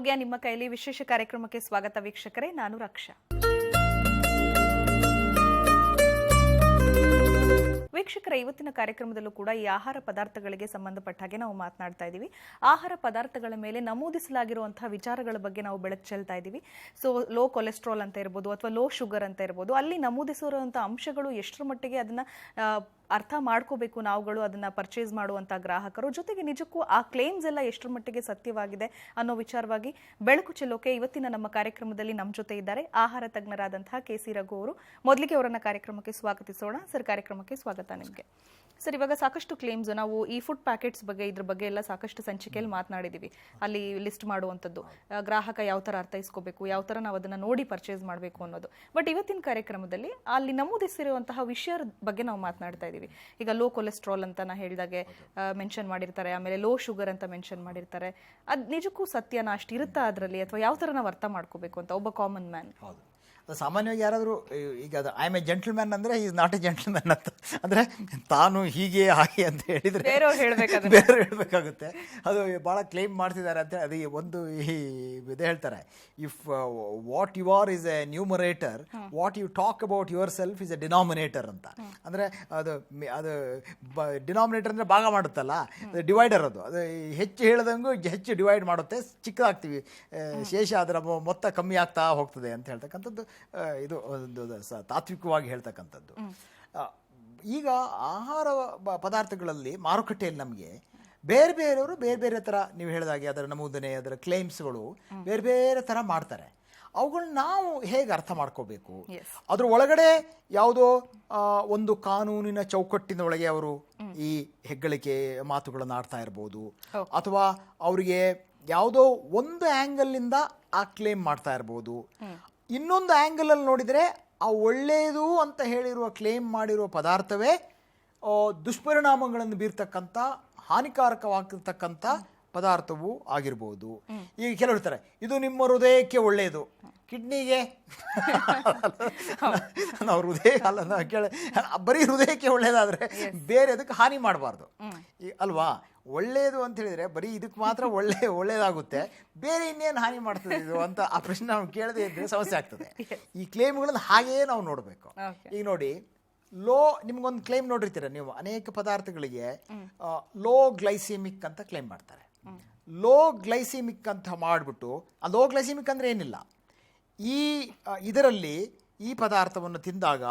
ಆರೋಗ್ಯ ನಿಮ್ಮ ಕೈಯಲ್ಲಿ ವಿಶೇಷ ಕಾರ್ಯಕ್ರಮಕ್ಕೆ ಸ್ವಾಗತ ವೀಕ್ಷಕರೇ, ನಾನು ರಕ್ಷಾ. ವೀಕ್ಷಕರ, ಇವತ್ತಿನ ಕಾರ್ಯಕ್ರಮದಲ್ಲೂ ಕೂಡ ಈ ಆಹಾರ ಪದಾರ್ಥಗಳಿಗೆ ಸಂಬಂಧಪಟ್ಟ ಹಾಗೆ ನಾವು ಮಾತನಾಡ್ತಾ ಇದ್ದೀವಿ. ಆಹಾರ ಪದಾರ್ಥಗಳ ಮೇಲೆ ನಮೂದಿಸಲಾಗಿರುವಂತಹ ವಿಚಾರಗಳ ಬಗ್ಗೆ ನಾವು ಬೆಳಕು ಚೆಲ್ತಾ ಇದ್ದೀವಿ. ಸೊ ಲೋ ಕೊಲೆಸ್ಟ್ರಾಲ್ ಅಂತ ಇರ್ಬೋದು ಅಥವಾ ಲೋ ಶುಗರ್ ಅಂತ ಇರ್ಬೋದು, ಅಲ್ಲಿ ನಮೂದಿಸಿರುವಂತಹ ಅಂಶಗಳು ಎಷ್ಟರ ಮಟ್ಟಿಗೆ ಅದನ್ನ ಅರ್ಥ ಮಾಡ್ಕೋಬೇಕು ನಾವುಗಳು ಅದನ್ನ ಪರ್ಚೇಸ್ ಮಾಡುವಂತ ಗ್ರಾಹಕರು. ಜೊತೆಗೆ ನಿಜಕ್ಕೂ ಆ ಕ್ಲೇಮ್ಸ್ ಎಲ್ಲ ಎಷ್ಟರ ಮಟ್ಟಿಗೆ ಸತ್ಯವಾಗಿದೆ ಅನ್ನೋ ವಿಚಾರವಾಗಿ ಬೆಳಕು ಚೆಲ್ಲೋಕೆ ಇವತ್ತಿನ ನಮ್ಮ ಕಾರ್ಯಕ್ರಮದಲ್ಲಿ ನಮ್ಮ ಜೊತೆ ಇದ್ದಾರೆ ಆಹಾರ ತಜ್ಞರಾದಂತಹ ಕೆ ಸಿ ರಘು ಅವರು. ಮೊದಲಿಗೆ ಅವರನ್ನ ಕಾರ್ಯಕ್ರಮಕ್ಕೆ ಸ್ವಾಗತಿಸೋಣ. ಸರ್, ಕಾರ್ಯಕ್ರಮಕ್ಕೆ ಸ್ವಾಗತ ನಿಮಗೆ. ಸರ್, ಇವಾಗ ಸಾಕಷ್ಟು ಕ್ಲೇಮ್ಸ್ ನಾವು ಈ ಫುಡ್ ಪ್ಯಾಕೆಟ್ಸ್ ಬಗ್ಗೆ, ಇದ್ರ ಬಗ್ಗೆ ಎಲ್ಲ ಸಾಕಷ್ಟು ಸಂಚಿಕೆಯಲ್ಲಿ ಮಾತನಾಡಿದೀವಿ. ಅಲ್ಲಿ ಲಿಸ್ಟ್ ಮಾಡುವಂಥದ್ದು. ಗ್ರಾಹಕ ಯಾವ ಥರ ಅರ್ಥೈಸ್ಕೋಬೇಕು ಯಾವ ಥರ ನಾವು ಅದನ್ನ ನೋಡಿ ಪರ್ಚೇಸ್ ಮಾಡಬೇಕು ಅನ್ನೋದು. ಬಟ್ ಇವತ್ತಿನ ಕಾರ್ಯಕ್ರಮದಲ್ಲಿ ಅಲ್ಲಿ ನಮೂದಿಸಿರುವಂತಹ ವಿಷಯದ ಬಗ್ಗೆ ನಾವು ಮಾತನಾಡ್ತಾ ಈಗ ಲೋ ಕೊಲೆಸ್ಟ್ರಾಲ್ ಅಂತ ನಾ ಹೇಳಿದಾಗೆ ಮೆನ್ಷನ್ ಮಾಡಿರ್ತಾರೆ, ಆಮೇಲೆ ಲೋ ಶುಗರ್ ಅಂತ ಮೆನ್ಷನ್ ಮಾಡಿರ್ತಾರೆ. ಅದು ನಿಜಕ್ಕೂ ಸತ್ಯನ ಅಷ್ಟು ಇರುತ್ತಾ ಅದರಲ್ಲಿ? ಅಥವಾ ಯಾವ ಥರ ನಾವು ಅರ್ಥ ಮಾಡ್ಕೋಬೇಕು ಅಂತ? ಒಬ್ಬ ಕಾಮನ್ ಮ್ಯಾನ್ ಹೌದು. ಸಾಮಾನ್ಯವಾಗಿ ಯಾರಾದರೂ ಈಗ ಅದು ಐ ಎಂ ಎ ಜೆಂಟಲ್ಮ್ಯಾನ್ ಅಂದರೆ ಈಸ್ ನಾಟ್ ಎ ಜೆಂಟಲ್ಮ್ಯಾನ್ ಅಂತ. ಅಂದರೆ ತಾನು ಹೀಗೆ ಹಾಗೆ ಅಂತ ಹೇಳಿದರೆ ಬೇರೆಯವ್ರು. ಬೇರೆ ಹೇಳಬೇಕಾಗುತ್ತೆ. ಅದು ಭಾಳ ಕ್ಲೇಮ್ ಮಾಡ್ತಿದ್ದಾರೆ ಅಂತ ಅದು ಒಂದು ಈ ಇದು ಹೇಳ್ತಾರೆ. If what you are is a numerator what you talk about yourself is a denominator ಅಂತ. ಅಂದರೆ ಅದು ಮಿ- ಅದು ಡಿನಾಮಿನೇಟರ್ ಅಂದರೆ ಭಾಗ ಮಾಡುತ್ತಲ್ಲ? ಅದು ಡಿವೈಡರ್ ಅದು. ಅದು ಹೆಚ್ಚು ಹೇಳ್ದಂಗೂ ಹೆಚ್ಚು ಡಿವೈಡ್ ಮಾಡುತ್ತೆ. ಚಿಕ್ಕದಾಗ್ತೀವಿ. ಶೇಷ ಅದರ ಮೊತ್ತ ಕಮ್ಮಿ ಆಗ್ತಾ ಹೋಗ್ತದೆ ಅಂತ ಹೇಳ್ತಕ್ಕಂಥದ್ದು. ಇದು ಒಂದು ತಾತ್ವಿಕವಾಗಿ ಹೇಳ್ತಕ್ಕಂಥದ್ದು. ಈಗ ಆಹಾರ ಪದಾರ್ಥಗಳಲ್ಲಿ ಮಾರುಕಟ್ಟೆಯಲ್ಲಿ ನಮಗೆ ಬೇರೆ ಬೇರೆಯವರು ಬೇರೆ ಬೇರೆ ಥರ ನೀವು ಹೇಳಿದಾಗೆ ಅದರ ನಮೂದನೆ ಅದರ ಕ್ಲೇಮ್ಸ್ಗಳು ಬೇರೆ ಬೇರೆ ಥರ ಮಾಡ್ತಾರೆ. ಅವುಗಳನ್ನ ನಾವು ಹೇಗೆ ಅರ್ಥ ಮಾಡ್ಕೋಬೇಕು. ಅದ್ರ ಒಳಗಡೆ ಯಾವುದೋ ಒಂದು ಕಾನೂನಿನ ಚೌಕಟ್ಟಿನ ಒಳಗೆ ಅವರು ಈ ಹೆಗ್ಗಳಿಕೆ ಮಾತುಗಳನ್ನು ಆಡ್ತಾ ಇರ್ಬೋದು. ಅಥವಾ ಅವರಿಗೆ ಯಾವುದೋ ಒಂದು ಆ್ಯಂಗಲ್ನಿಂದ ಆ ಕ್ಲೇಮ್ ಮಾಡ್ತಾ ಇರ್ಬೋದು. ಇನ್ನೊಂದು ಆ್ಯಂಗಲಲ್ಲಿ ನೋಡಿದರೆ ಆ ಒಳ್ಳೆಯದು ಅಂತ ಹೇಳಿರುವ ಕ್ಲೇಮ್ ಮಾಡಿರುವ ಪದಾರ್ಥವೇ ದುಷ್ಪರಿಣಾಮಗಳನ್ನು ಬೀರ್ತಕ್ಕಂಥ ಹಾನಿಕಾರಕವಾಗಿರ್ತಕ್ಕಂಥ ಪದಾರ್ಥವು ಆಗಿರ್ಬೋದು. ಈಗ ಕೆಲವು ಹೇಳ್ತಾರೆ ಇದು ನಿಮ್ಮ ಹೃದಯಕ್ಕೆ ಒಳ್ಳೆಯದು ಕಿಡ್ನಿಗೆ? ನಾವು ಹೃದಯ ಅಲ್ಲ ಕೇಳ ಬರೀ ಹೃದಯಕ್ಕೆ ಒಳ್ಳೆಯದಾದರೆ ಬೇರೆ ಅದಕ್ಕೆ ಹಾನಿ ಮಾಡಬಾರ್ದು. ಅಲ್ವಾ? ಒಳ್ಳೆಯದು ಅಂತ ಹೇಳಿದರೆ ಬರೀ ಇದಕ್ಕೆ ಮಾತ್ರ ಒಳ್ಳೆ ಒಳ್ಳೆಯದಾಗುತ್ತೆ ಬೇರೆ ಇನ್ನೇನು ಹಾನಿ ಮಾಡ್ತದೆ ಇದು ಅಂತ ಆ ಪ್ರಶ್ನೆ ನಾವು ಕೇಳದೇ ಇದ್ರೆ ಸಮಸ್ಯೆ ಆಗ್ತದೆ. ಈ ಕ್ಲೇಮ್ಗಳನ್ನು ಹಾಗೆಯೇ ನಾವು ನೋಡಬೇಕು. ಈಗ ನೋಡಿ ಲೋ ನಿಮ್ಗೊಂದು ಕ್ಲೈಮ್ ನೋಡಿರ್ತೀರ ನೀವು. ಅನೇಕ ಪದಾರ್ಥಗಳಿಗೆ ಲೋ ಗ್ಲೈಸಿಮಿಕ್ ಅಂತ ಕ್ಲೇಮ್ ಮಾಡ್ತಾರೆ. ಲೋ ಗ್ಲೈಸಿಮಿಕ್ ಅಂತ ಮಾಡಿಬಿಟ್ಟು ಆ ಲೋ ಗ್ಲೈಸಿಮಿಕ್ ಅಂದರೆ ಏನಿಲ್ಲ. ಈ ಇದರಲ್ಲಿ ಈ ಪದಾರ್ಥವನ್ನು ತಿಂದಾಗ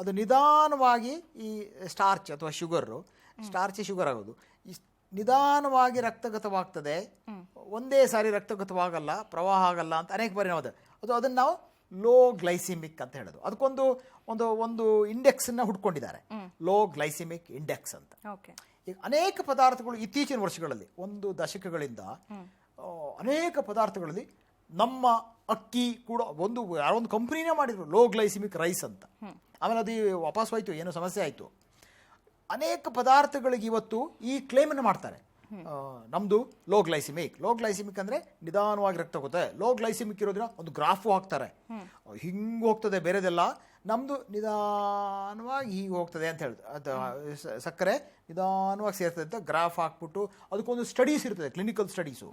ಅದು ನಿಧಾನವಾಗಿ ಈ ಸ್ಟಾರ್ಚ್ ಅಥವಾ ಶುಗರು ಸ್ಟಾರ್ಚ್ ಶುಗರ್ ಆಗೋದು. ನಿಧಾನವಾಗಿ ರಕ್ತಗತವಾಗ್ತದೆ. ಒಂದೇ ಸಾರಿ ರಕ್ತಗತವಾಗಲ್ಲ ಪ್ರವಾಹ ಆಗಲ್ಲ ಅಂತ ಅನೇಕ ಬಾರಿ ನಾವು ಅದು. ಅದು ಅದನ್ನು ನಾವು ಲೋ ಗ್ಲೈಸಿಮಿಕ್ ಅಂತ ಹೇಳೋದು. ಅದಕ್ಕೊಂದು ಒಂದು ಒಂದು ಇಂಡೆಕ್ಸನ್ನು ಹುಡ್ಕೊಂಡಿದ್ದಾರೆ. ಲೋ ಗ್ಲೈಸಿಮಿಕ್ ಇಂಡೆಕ್ಸ್ ಅಂತ. ಈಗ ಅನೇಕ ಪದಾರ್ಥಗಳು ಇತ್ತೀಚಿನ ವರ್ಷಗಳಲ್ಲಿ ಒಂದು ದಶಕಗಳಿಂದ ಅನೇಕ ಪದಾರ್ಥಗಳಲ್ಲಿ ನಮ್ಮ ಅಕ್ಕಿ ಕೂಡ ಒಂದು ಯಾರೊಂದು ಒಂದು ಕಂಪ್ನಿನೇ ಮಾಡಿದ್ರು ಲೋ ಗ್ಲೈಸಿಮಿಕ್ ರೈಸ್ ಅಂತ. ಆಮೇಲೆ ಅದು ವಾಪಸ್ ಹೋಯ್ತು ಏನೋ ಸಮಸ್ಯೆ ಆಯಿತು. ಅನೇಕ ಪದಾರ್ಥಗಳಿಗೆ ಇವತ್ತು ಈ ಕ್ಲೇಮನ್ನು ಮಾಡ್ತಾರೆ. ನಮ್ಮದು ನಮ್ದು ಲೋ ಗ್ಲೈಸಿಮಿಕ್ ಲೋ ಗ್ಲೈಸಿಮಿಕ್ ಅಂದರೆ ನಿಧಾನವಾಗಿ ರಕ್ತ ಹೋಗುತ್ತೆ. ಲೋ ಗ್ಲೈಸಿಮಿಕ್ ಇರೋದ್ರಿಂದ ಒಂದು ಗ್ರಾಫು ಹಾಕ್ತಾರೆ. ಹಿಂಗೆ ಹೋಗ್ತದೆ ಬೇರೆದೆಲ್ಲ. ನಮ್ಮದು ನಿಧಾನವಾಗಿ ಹೀಗೆ ಹೋಗ್ತದೆ ಅಂತ ಹೇಳಿದ್ರು ಅದು ಸಕ್ಕರೆ ನಿಧಾನವಾಗಿ ಸೇರ್ತದೆ ಅಂತ ಗ್ರಾಫ್ ಹಾಕ್ಬಿಟ್ಟು ಅದಕ್ಕೊಂದು ಸ್ಟಡೀಸ್ ಇರ್ತದೆ ಕ್ಲಿನಿಕಲ್ ಸ್ಟಡೀಸು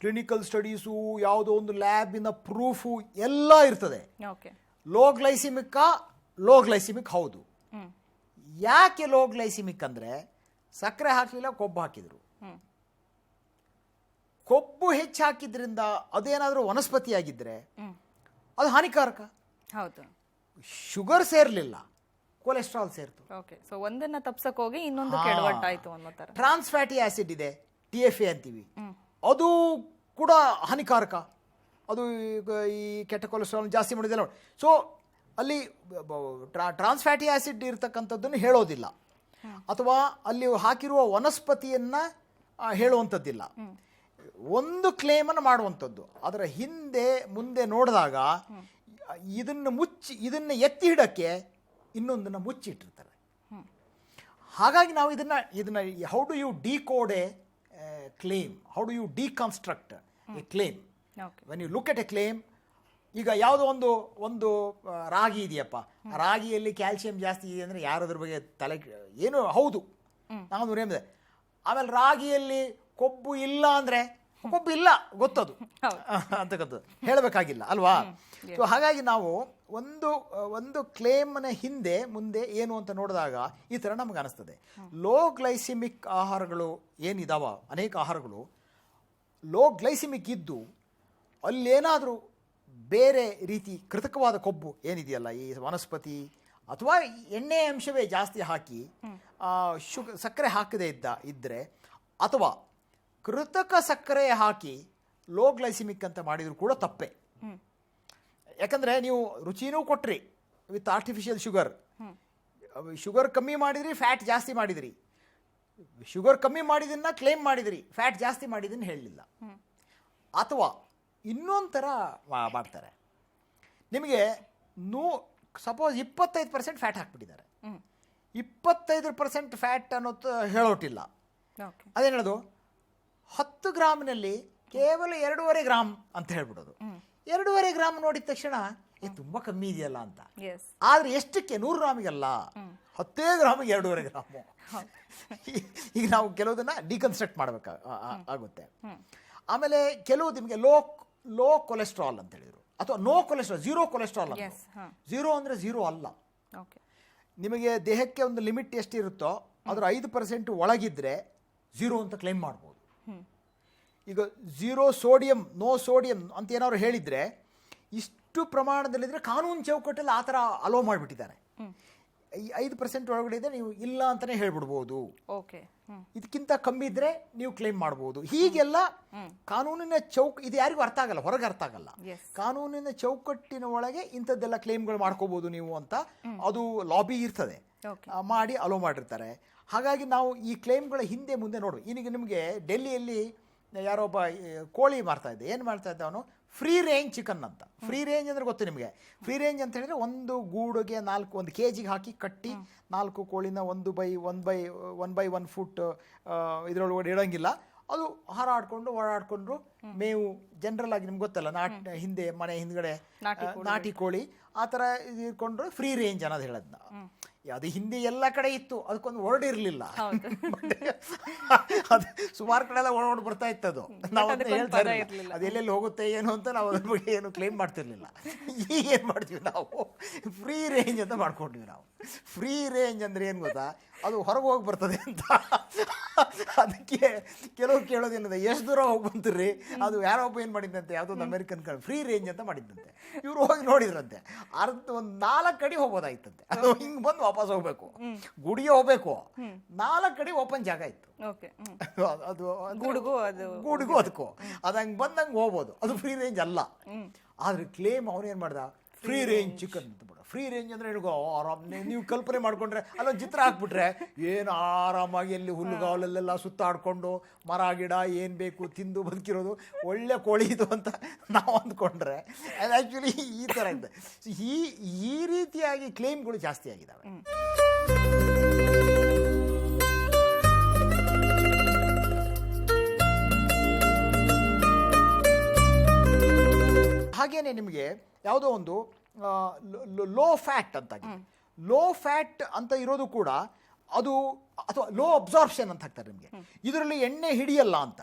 ಕ್ಲಿನಿಕಲ್ ಸ್ಟಡೀಸು ಯಾವುದೋ ಒಂದು ಲ್ಯಾಬಿನ ಪ್ರೂಫು ಎಲ್ಲ ಇರ್ತದೆ. ಲೋ ಗ್ಲೈಸಿಮಿಕ್ಕಾ ಲೋ ಗ್ಲೈಸಿಮಿಕ್ ಹೌದು. ಯಾಕೆ ಲೋ ಗ್ಲೈಸಿಮಿಕ್ ಅಂದರೆ ಸಕ್ಕರೆ ಹಾಕಲಿಲ್ಲ ಕೊಬ್ಬು ಹಾಕಿದರು. ಕೊಬ್ಬು ಹೆಚ್ಚು ಹಾಕಿದ್ರಿಂದ ಅದೇನಾದರೂ ವನಸ್ಪತಿಯಾಗಿದ್ದರೆ ಅದು ಹಾನಿಕಾರಕ. ಹೌದು. ಶುಗರ್ ಸೇರಲಿಲ್ಲ ಕೊಲೆಸ್ಟ್ರಾಲ್ ಸೇರ್ತು. ಓಕೆ ಸೊ ಒಂದನ್ನ ತಪ್ಸಕ್ಕೆ ಹೋಗಿ ಇನ್ನೊಂದು ಕೆಡವಟ್ಟಾಯ್ತು ಅನ್ನೋ ಥರ ಟ್ರಾನ್ಸ್ ಫ್ಯಾಟಿ ಆಸಿಡ್ ಇದೆ ಟಿ ಎಫ್ ಎ ಅಂತೀವಿ. ಅದು ಕೂಡ ಹಾನಿಕಾರಕ. ಅದು ಈ ಕೆಟ್ಟ ಕೊಲೆಸ್ಟ್ರಾಲ್ ಜಾಸ್ತಿ ಮಾಡಿದೆ ನೋಡಿ. ಸೊ ಅಲ್ಲಿ ಟ್ರಾನ್ಸ್ ಫ್ಯಾಟಿ ಆಸಿಡ್ ಇರ್ತಕ್ಕಂಥದ್ದನ್ನು ಹೇಳೋದಿಲ್ಲ. ಅಥವಾ ಅಲ್ಲಿ ಹಾಕಿರುವ ವನಸ್ಪತಿಯನ್ನು ಹೇಳುವಂಥದ್ದಿಲ್ಲ. ಒಂದು ಕ್ಲೇಮನ್ನು ಮಾಡುವಂಥದ್ದು. ಅದರ ಹಿಂದೆ ಮುಂದೆ ನೋಡಿದಾಗ ಇದನ್ನು ಮುಚ್ಚಿ ಇದನ್ನು ಎತ್ತಿ ಹಿಡಕ್ಕೆ ಇನ್ನೊಂದನ್ನು ಮುಚ್ಚಿಟ್ಟಿರ್ತಾರೆ. ಹಾಗಾಗಿ ನಾವು ಇದನ್ನು ಇದನ್ನು how do you decode a claim how do you deconstruct a claim when you look at a claim ಈಗ ಯಾವುದೋ ಒಂದು ಒಂದು ರಾಗಿ ಇದೆಯಪ್ಪ. ರಾಗಿಯಲ್ಲಿ ಕ್ಯಾಲ್ಸಿಯಂ ಜಾಸ್ತಿ ಇದೆ ಅಂದರೆ ಯಾರು ಅದ್ರ ಬಗ್ಗೆ ತಲೆ ಏನು ಹೌದು. ನಾವು ಏನಿದೆ ಆಮೇಲೆ ರಾಗಿಯಲ್ಲಿ ಕೊಬ್ಬು ಇಲ್ಲ ಅಂದರೆ ಕೊಬ್ಬು ಇಲ್ಲ ಗೊತ್ತದು. ಅಂತಕ್ಕಂಥದ್ದು ಹೇಳಬೇಕಾಗಿಲ್ಲ ಅಲ್ವಾ? ಸೊ ಹಾಗಾಗಿ ನಾವು ಒಂದು ಒಂದು ಕ್ಲೇಮ್ನ ಹಿಂದೆ ಮುಂದೆ ಏನು ಅಂತ ನೋಡಿದಾಗ ಈ ಥರ ನಮ್ಗೆ ಅನಿಸ್ತದೆ. ಲೋ ಗ್ಲೈಸಿಮಿಕ್ ಆಹಾರಗಳು ಏನಿದಾವ? ಅನೇಕ ಆಹಾರಗಳು. ಲೋ ಗ್ಲೈಸಿಮಿಕ್ ಇದ್ದು ಅಲ್ಲೇನಾದರೂ ಬೇರೆ ರೀತಿ ಕೃತಕವಾದ ಕೊಬ್ಬು ಏನಿದೆಯಲ್ಲ ಈ ವನಸ್ಪತಿ ಅಥವಾ ಎಣ್ಣೆ ಅಂಶವೇ ಜಾಸ್ತಿ ಹಾಕಿ ಶುಗ ಸಕ್ಕರೆ ಹಾಕದೇ ಇದ್ದ ಇದ್ದರೆ ಅಥವಾ ಕೃತಕ ಸಕ್ಕರೆ ಹಾಕಿ ಲೋ ಗ್ಲೈಸಿಮಿಕ್ ಅಂತ ಮಾಡಿದರೂ ಕೂಡ ತಪ್ಪೆ. ಯಾಕಂದರೆ ನೀವು ರುಚಿನೂ ಕೊಟ್ರಿ ವಿತ್ ಆರ್ಟಿಫಿಷಿಯಲ್ ಶುಗರ್. ಶುಗರ್ ಕಮ್ಮಿ ಮಾಡಿದ್ರಿ ಫ್ಯಾಟ್ ಜಾಸ್ತಿ ಮಾಡಿದ್ರಿ. ಶುಗರ್ ಕಮ್ಮಿ ಮಾಡಿದ್ದನ್ನ ಕ್ಲೇಮ್ ಮಾಡಿದ್ರಿ ಫ್ಯಾಟ್ ಜಾಸ್ತಿ ಮಾಡಿದ್ದನ್ನು ಹೇಳಲಿಲ್ಲ ಅಥವಾ ಇನ್ನೊಂದು ಥರ ಮಾ- ಮಾಡ್ತಾರೆ. ನಿಮಗೆ ನೂ ಸಪೋಸ್ ಇಪ್ಪತ್ತೈದು ಪರ್ಸೆಂಟ್ ಫ್ಯಾಟ್ ಹಾಕ್ಬಿಟ್ಟಿದ್ದಾರೆ. ಇಪ್ಪತ್ತೈದು ಪರ್ಸೆಂಟ್ ಫ್ಯಾಟ್ ಅನ್ನೋದು ಹೇಳೋಟಿಲ್ಲ. ಅದೇನು ಹೇಳೋದು ಹತ್ತು ಗ್ರಾಮಿನಲ್ಲಿ ಕೇವಲ ಎರಡೂವರೆ ಗ್ರಾಮ್ ಅಂತ ಹೇಳ್ಬಿಡೋದು. ಎರಡೂವರೆ ಗ್ರಾಮ್ ನೋಡಿದ ತಕ್ಷಣ ಏ ತುಂಬ ಕಮ್ಮಿ ಇದೆಯಲ್ಲ ಅಂತ. ಆದರೆ ಎಷ್ಟಕ್ಕೆ? ನೂರು ಗ್ರಾಮಿಗಲ್ಲ. ಹತ್ತೇ ಗ್ರಾಮಿಗೆ ಎರಡೂವರೆ ಗ್ರಾಮು. ಈಗ ನಾವು ಕೆಲವುದನ್ನು ಡಿಕನ್ಸ್ಟ್ರಕ್ಟ್ ಮಾಡಬೇಕಾಗುತ್ತೆ ಆಮೇಲೆ ಕೆಲವು ನಿಮಗೆ ಲೋ ಲೋ ಕೊಲೆಸ್ಟ್ರಾಲ್ ಅಂತ ಹೇಳಿದರು. ಅಥವಾ ನೋ ಕೊಲೆಸ್ಟ್ರಾಲ್ ಝೀರೋ ಕೊಲೆಸ್ಟ್ರಾಲ್ ಅಂತ. ಝೀರೋ ಅಂದರೆ ಝೀರೋ ಅಲ್ಲ. ಓಕೆ ನಿಮಗೆ ದೇಹಕ್ಕೆ ಒಂದು ಲಿಮಿಟ್ ಎಷ್ಟಿರುತ್ತೋ ಅದರ ಐದು ಪರ್ಸೆಂಟ್ ಒಳಗಿದ್ರೆ ಝೀರೋ ಅಂತ ಕ್ಲೈಮ್ ಮಾಡ್ಬೋದು. ಈಗ ಝೀರೋ ಸೋಡಿಯಂ ನೋ ಸೋಡಿಯಂ ಅಂತ ಏನಾದ್ರು ಹೇಳಿದರೆ ಇಷ್ಟು ಪ್ರಮಾಣದಲ್ಲಿದ್ದರೆ ಕಾನೂನು ಚೌಕಟ್ಟಲ್ಲಿ ಆ ಥರ ಅಲೋ ಮಾಡಿಬಿಟ್ಟಿದ್ದಾರೆ. ಈ ಐದು ಪರ್ಸೆಂಟ್ ಒಳಗಡೆ ಇದ್ದರೆ ನೀವು ಇಲ್ಲ ಅಂತಲೇ ಹೇಳ್ಬಿಡ್ಬೋದು. ಓಕೆ ಇದಕ್ಕಿಂತ ಕಮ್ಮಿ ಇದ್ರೆ ನೀವು ಕ್ಲೇಮ್ ಮಾಡ್ಬೋದು. ಹೀಗೆಲ್ಲ ಕಾನೂನಿನ ಚೌಕ್ ಇದು ಯಾರಿಗೂ ಅರ್ಥ ಆಗಲ್ಲ ಹೊರಗೆ ಅರ್ಥ ಆಗಲ್ಲ. ಕಾನೂನಿನ ಚೌಕಟ್ಟಿನ ಒಳಗೆ ಇಂಥದ್ದೆಲ್ಲ ಕ್ಲೇಮ್ಗಳು ಮಾಡ್ಕೋಬಹುದು ನೀವು ಅಂತ ಅದು ಲಾಬಿ ಇರ್ತದೆ. ಮಾಡಿ ಅಲೋ ಮಾಡಿರ್ತಾರೆ. ಹಾಗಾಗಿ ನಾವು ಈ ಕ್ಲೇಮ್ಗಳ ಹಿಂದೆ ಮುಂದೆ ನೋಡು. ಈಗ ನಿಮಗೆ ಡೆಲ್ಲಿಯಲ್ಲಿ ಯಾರೋ ಒಬ್ಬ ಕೋಳಿ ಮಾರ್ತಾ ಇದ್ದೆ. ಏನು ಮಾಡ್ತಾ ಇದ್ದ ಅವನು? ಫ್ರೀ ರೇಂಜ್ ಚಿಕನ್ ಅಂತ. ಫ್ರೀ ರೇಂಜ್ ಅಂದ್ರೆ ಗೊತ್ತು ನಿಮಗೆ. ಫ್ರೀ ರೇಂಜ್ ಅಂತ ಹೇಳಿದ್ರೆ ಒಂದು ಗೂಡುಗೆ ನಾಲ್ಕು ಒಂದು ಕೆ ಜಿಗೆ ಹಾಕಿ ಕಟ್ಟಿ ನಾಲ್ಕು ಕೋಳಿನ ಒಂದು by one by one by one foot ಇದರೊಳಗಡೆ ಇಡೋಂಗಿಲ್ಲ. ಅದು ಹಾರಾಡ್ಕೊಂಡು ಓಡಾಡ್ಕೊಂಡು ಮೇವು ಜನರಲ್ ಆಗಿ ನಿಮ್ಗೆ ಗೊತ್ತಲ್ಲ ನಾಟ್ ಹಿಂದೆ ಮನೆ ಹಿಂದ್ಗಡೆ ನಾಟಿ ಕೋಳಿ. ಆ ಥರ ಇದು ಇಟ್ಕೊಂಡ್ರು ಫ್ರೀ ರೇಂಜ್ ಅನ್ನೋದು ಹೇಳದ್ನ. ಅದು ಹಿಂದೆ ಎಲ್ಲ ಕಡೆ ಇತ್ತು. ಅದಕ್ಕೊಂದು ವರ್ಡ್ ಇರಲಿಲ್ಲ. ಅದು ಸುಮಾರು ಕಡೆ ಎಲ್ಲ ಓಡಾಡ್ ಬರ್ತಾ ಇತ್ತು ಅದು ನಾವು ಅದನ್ನ ಅದಕ್ಕೊಂದು ಹೇಳ್ತಾ ಪದ ಇರ್ಲಿಲ್ಲ. ಇರ್ಲಿಲ್ಲ. ಅದು ಎಲ್ಲೆಲ್ಲಿ ಹೋಗುತ್ತೆ ಏನು ಅಂತ ನಾವು ಅದ್ರ ಬಗ್ಗೆ ಏನು ಕ್ಲೇಮ್ ಮಾಡ್ತಿರ್ಲಿಲ್ಲ. ಈಗ ಏನು ಮಾಡ್ತೀವಿ ನಾವು? ಫ್ರೀ ರೇಂಜ್ ಅಂತ ಮಾಡ್ಕೊಂಡ್ವಿ ನಾವು. ಫ್ರೀ ರೇಂಜ್ ಅಂದ್ರೆ ಏನು ಗೊತ್ತಾ? ಅದು ಹೊರಗೆ ಹೋಗಿ ಬರ್ತದೆ ಅಂತ. ಅದಕ್ಕೆ ಕೆಲವು ಕೇಳೋದೇನಿದೆ ಎಷ್ಟು ದೂರ ಹೋಗಿ ಬಂತೀರಿ ಅದು ಯಾರೋ ಒಬ್ಬ ಏನು ಮಾಡಿದ್ದಂತೆ ಯಾವುದೋ ಒಂದು ಅಮೆರಿಕನ್ ಕಡೆ ಫ್ರೀ ರೇಂಜ್ ಅಂತ ಮಾಡಿದ್ದಂತೆ ಇವರು ಹೋಗಿ ನೋಡಿದ್ರಂತೆ. ಅರ್ಧ ಒಂದು ನಾಲ್ಕು ಅಡಿ ಹೋಗೋದಾಯ್ತಂತೆ. ಅದು ಹಿಂಗೆ ಬಂದು ವಾಪಸ್ ಹೋಗ್ಬೇಕು. ಗುಡಿಗೆ ಹೋಗ್ಬೇಕು. ನಾಲ್ಕು ಅಡಿ ಓಪನ್ ಜಾಗ ಇತ್ತು. ಅದು- ಗುಡುಗು ಅದು ಗೂಡಿಗೂ ಅದಕ್ಕೂ. ಅದು ಹಂಗೆ ಬಂದಂಗೆ ಹೋಗ್ಬೋದು. ಅದು ಫ್ರೀ ರೇಂಜ್ ಅಲ್ಲ. ಆದ್ರೆ ಕ್ಲೇಮ್ ಅವನೇನು ಮಾಡ್ದ? ಫ್ರೀ ರೇಂಜ್ ಚಿಕನ್ ಅಂತ ಬಿಡ. ಫ್ರೀ ರೇಂಜ್ ಅಂದ್ರೆ ಹಿಡ್ಕೋ ಆರಾಮ್. ನೀವು ಕಲ್ಪನೆ ಮಾಡ್ಕೊಂಡ್ರೆ ಅಲ್ಲೊಂದು ಚಿತ್ರ ಹಾಕ್ಬಿಟ್ರೆ ಏನು ಆರಾಮಾಗಿ ಅಲ್ಲಿ ಹುಲ್ಲುಗಾವಲಲ್ಲೆಲ್ಲ ಸುತ್ತಾಡ್ಕೊಂಡು ಮರ ಗಿಡ ಏನು ಬೇಕು ತಿಂದು ಬದುಕಿರೋದು ಒಳ್ಳೆ ಕೋಳಿ ಇದು ಅಂತ ನಾವು ಅಂದ್ಕೊಂಡ್ರೆ. ಅದು ಆ್ಯಕ್ಚುಲಿ ಈ ಥರ ಇದೆ. ಸೊ ಈ ಈ ರೀತಿಯಾಗಿ ಕ್ಲೇಮ್ಗಳು ಜಾಸ್ತಿ ಆಗಿದ್ದಾವೆ ಹಾಗೇನೆ ನಿಮಗೆ ಯಾವುದೋ ಒಂದು ಲೋ ಫ್ಯಾಟ್ ಅಂತ ಲೋ ಫ್ಯಾಟ್ ಅಂತ ಇರೋದು ಕೂಡ ಅದು ಅಥವಾ ಲೋ ಅಬ್ಸಾರ್ಪ್ಷನ್ ಅಂತ ಹಾಕ್ತಾರೆ ನಿಮಗೆ. ಇದರಲ್ಲಿ ಎಣ್ಣೆ ಹಿಡಿಯಲ್ಲ ಅಂತ.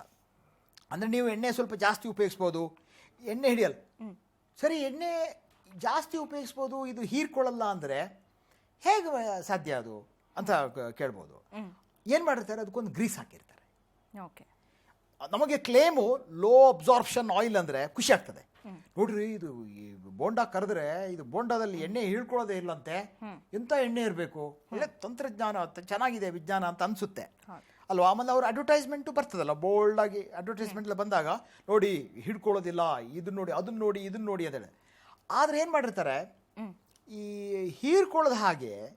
ಅಂದರೆ ನೀವು ಎಣ್ಣೆ ಸ್ವಲ್ಪ ಜಾಸ್ತಿ ಉಪಯೋಗಿಸ್ಬೋದು. ಎಣ್ಣೆ ಹಿಡಿಯಲ್ಲ. ಸರಿ ಎಣ್ಣೆ ಜಾಸ್ತಿ ಉಪಯೋಗಿಸ್ಬೋದು ಇದು ಹೀರ್ಕೊಳ್ಳಲ್ಲ ಅಂದರೆ ಹೇಗೆ ಸಾಧ್ಯ ಅದು ಅಂತ ಕೇಳ್ಬೋದು. ಏನು ಮಾಡಿರ್ತಾರೆ? ಅದಕ್ಕೊಂದು ಗ್ರೀಸ್ ಹಾಕಿರ್ತಾರೆ. ಓಕೆ. ನಮಗೆ ಕ್ಲೇಮು ಲೋ ಅಬ್ಸಾರ್ಪ್ಷನ್ ಆಯಿಲ್ ಅಂದರೆ ಖುಷಿ ಆಗ್ತದೆ. ನೋಡ್ರಿ ಇದು ಈ ಬೋಂಡ ಕರೆದ್ರೆ ಇದು ಬೋಂಡಾದಲ್ಲಿ ಎಣ್ಣೆ ಹೀಳ್ಕೊಳ್ಳೋದೇ ಇಲ್ಲಂತೆ. ಎಂಥ ಎಣ್ಣೆ ಇರಬೇಕು? ಒಳ್ಳೆ ತಂತ್ರಜ್ಞಾನ ಚೆನ್ನಾಗಿದೆ ವಿಜ್ಞಾನ ಅಂತ ಅನಿಸುತ್ತೆ. ಅಲ್ವಾ? ಆಮೇಲೆ ಅವ್ರ ಅಡ್ವರ್ಟೈಸ್ಮೆಂಟು ಬರ್ತದಲ್ಲ ಬೋಲ್ಡ್ ಆಗಿ ಅಡ್ವರ್ಟೈಸ್ಮೆಂಟ್ ಬಂದಾಗ ನೋಡಿ ಹಿಡ್ಕೊಳ್ಳೋದಿಲ್ಲ ಇದನ್ನ ನೋಡಿ ಅದನ್ನ ನೋಡಿ ಇದನ್ನ ನೋಡಿ ಅದೇ ಆದ್ರೆ ಏನು ಮಾಡಿರ್ತಾರೆ? ಈ ಹೀರ್ಕೊಳ್ಳೋದು ಹಾಗೆ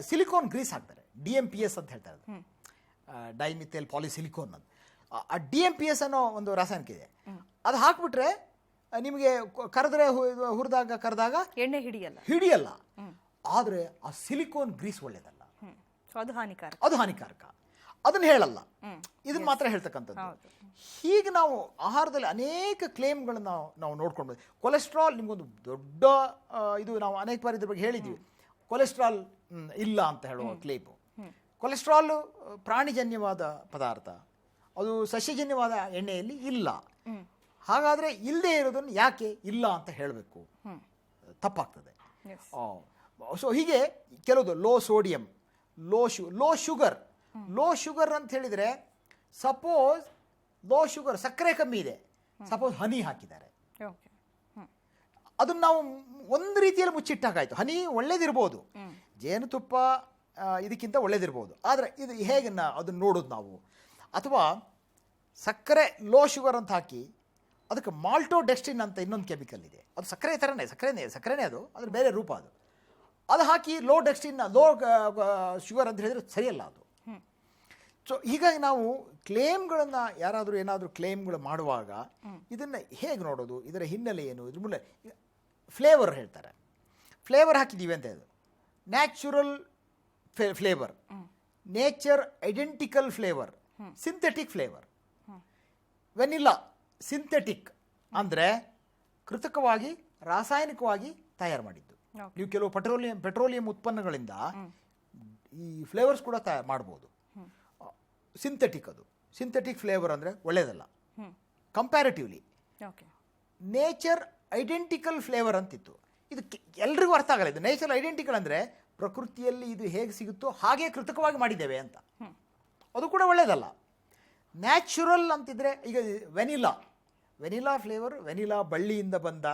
ಸಿಲಿಕಾನ್ ಗ್ರೀಸ್ ಹಾಕ್ತಾರೆ. ಡಿ ಎಂ ಪಿ ಎಸ್ ಅಂತ ಹೇಳ್ತಾರೆ ಅದು. ಡೈಮಿಥೇಲ್ ಪಾಲಿಸಿಲಿಕೋನ್ ಅಂತ. ಆ- ಆ ಡಿ ಎಂ ಪಿ ಎಸ್ ಅನ್ನೋ ಒಂದು ರಾಸಾಯನಿಕ ಇದೆ. ಅದು ಹಾಕ್ಬಿಟ್ರೆ ನಿಮಗೆ ಕರೆದ್ರೆ ಹುರಿದಾಗ ಕರೆದಾಗ ಎಣ್ಣೆ ಹಿಡಿಯಲ್ಲ. ಹಿಡಿಯಲ್ಲ. ಆದರೆ ಆ ಸಿಲಿಕೋನ್ ಗ್ರೀಸ್ ಒಳ್ಳೇದಲ್ಲ. ಸೊ ಅದು ಹಾನಿಕಾರಕ. ಅದು ಹಾನಿಕಾರಕ. ಅದನ್ನ ಹೇಳಲ್ಲ. ಇದನ್ನ ಮಾತ್ರ ಹೇಳ್ತಕ್ಕಂಥದ್ದು. ಹೀಗೆ ನಾವು ಆಹಾರದಲ್ಲಿ ಅನೇಕ ಕ್ಲೇಮ್ಗಳನ್ನು ನಾವು ನಾವು ನೋಡ್ಕೊಂಡು. ಕೊಲೆಸ್ಟ್ರಾಲ್ ನಿಮಗೊಂದು ದೊಡ್ಡ ಇದು ನಾವು ಅನೇಕ ಬಾರಿ ಇದ್ರ ಬಗ್ಗೆ ಹೇಳಿದ್ವಿ. ಕೊಲೆಸ್ಟ್ರಾಲ್ ಇಲ್ಲ ಅಂತ ಹೇಳುವ ಕ್ಲೇಮು ಕೊಲೆಸ್ಟ್ರಾಲ್ ಪ್ರಾಣಿಜನ್ಯವಾದ ಪದಾರ್ಥ. ಅದು ಸಸ್ಯಜನ್ಯವಾದ ಎಣ್ಣೆಯಲ್ಲಿ ಇಲ್ಲ. ಹಾಗಾದರೆ ಇಲ್ಲದೆ ಇರೋದನ್ನು ಯಾಕೆ ಇಲ್ಲ ಅಂತ ಹೇಳಬೇಕು. ತಪ್ಪಾಗ್ತದೆ. ಸೊ ಹೀಗೆ ಕೆಲವುದು ಲೋ ಸೋಡಿಯಂ ಲೋ ಶು ಲೋ ಶುಗರ್ ಲೋ ಶುಗರ್ ಅಂತ ಹೇಳಿದರೆ ಸಪೋಸ್ ಲೋ ಶುಗರ್ ಸಕ್ಕರೆ ಕಮ್ಮಿ ಇದೆ. ಸಪೋಸ್ ಹನಿ ಹಾಕಿದ್ದಾರೆ. ಅದನ್ನು ನಾವು ಒಂದು ರೀತಿಯಲ್ಲಿ ಮುಚ್ಚಿಟ್ಟಾಗಾಯ್ತು. ಹನಿ ಒಳ್ಳೇದಿರ್ಬೋದು. ಜೇನುತುಪ್ಪ ಇದಕ್ಕಿಂತ ಒಳ್ಳೇದಿರ್ಬೋದು. ಆದರೆ ಇದು ಹೇಗೆ ನಾ ಅದನ್ನು ನೋಡೋದು ನಾವು? ಅಥವಾ ಸಕ್ಕರೆ ಲೋ ಶುಗರ್ ಅಂತ ಹಾಕಿ ಅದಕ್ಕೆ ಮಾಲ್ಟೋ ಡೆಸ್ಟಿನ್ ಅಂತ ಇನ್ನೊಂದು ಕೆಮಿಕಲ್ ಇದೆ. ಅದು ಸಕ್ಕರೆ ಥರನೇ ಸಕ್ಕರೆನೇ ಸಕ್ಕರೆನೇ ಅದು ಅದ್ರ ಬೇರೆ ರೂಪ ಅದು. ಅದು ಹಾಕಿ ಲೋ ಡೆಕ್ಸ್ಟಿನ್ ಲೋ ಶುಗರ್ ಅಂತ ಹೇಳಿದರೆ ಸರಿಯಲ್ಲ ಅದು. ಸೊ ಹೀಗಾಗಿ ನಾವು ಕ್ಲೇಮ್ಗಳನ್ನು ಯಾರಾದರೂ ಏನಾದರೂ ಕ್ಲೇಮ್ಗಳು ಮಾಡುವಾಗ ಇದನ್ನು ಹೇಗೆ ನೋಡೋದು? ಇದರ ಹಿನ್ನೆಲೆ ಏನು? ಇದ್ರ ಮೂಲ ಫ್ಲೇವರ್ ಹೇಳ್ತಾರೆ. ಫ್ಲೇವರ್ ಹಾಕಿದ್ದೀವಿ ಅಂತ ಹೇಳೋದು natural flavour. Nature identical flavour. Synthetic flavour. Vanilla. Synthetic ಅಂದರೆ ಕೃತಕವಾಗಿ ರಾಸಾಯನಿಕವಾಗಿ ತಯಾರು ಮಾಡಿದ್ದು. ನೀವು ಕೆಲವು ಪೆಟ್ರೋಲಿಯಂ ಪೆಟ್ರೋಲಿಯಂ ಉತ್ಪನ್ನಗಳಿಂದ ಈ ಫ್ಲೇವರ್ಸ್ ಕೂಡ ತಯಾರು ಮಾಡ್ಬೋದು. ಸಿಂಥೆಟಿಕ್ ಅದು. ಸಿಂಥೆಟಿಕ್ ಫ್ಲೇವರ್ ಅಂದರೆ ಒಳ್ಳೆಯದಲ್ಲ comparatively okay nature identical flavour ಅಂತಿತ್ತು. ಇದು ಎಲ್ರಿಗೂ ಅರ್ಥ ಆಗಲ್ಲ. ಇದು ನೇಚರ್ ಐಡೆಂಟಿಕಲ್ ಅಂದರೆ ಪ್ರಕೃತಿಯಲ್ಲಿ ಇದು ಹೇಗೆ ಸಿಗುತ್ತೋ ಹಾಗೆ ಕೃತಕವಾಗಿ ಮಾಡಿದ್ದೇವೆ ಅಂತ. ಅದು ಕೂಡ ಒಳ್ಳೆಯದಲ್ಲ ನ್ಯಾಚುರಲ್ ಅಂತಿದ್ರೆ ಈಗ ವೆನಿಲಾ. ವೆನಿಲಾ ಫ್ಲೇವರ್ ವೆನಿಲಾ ಬಳ್ಳಿಯಿಂದ ಬಂದ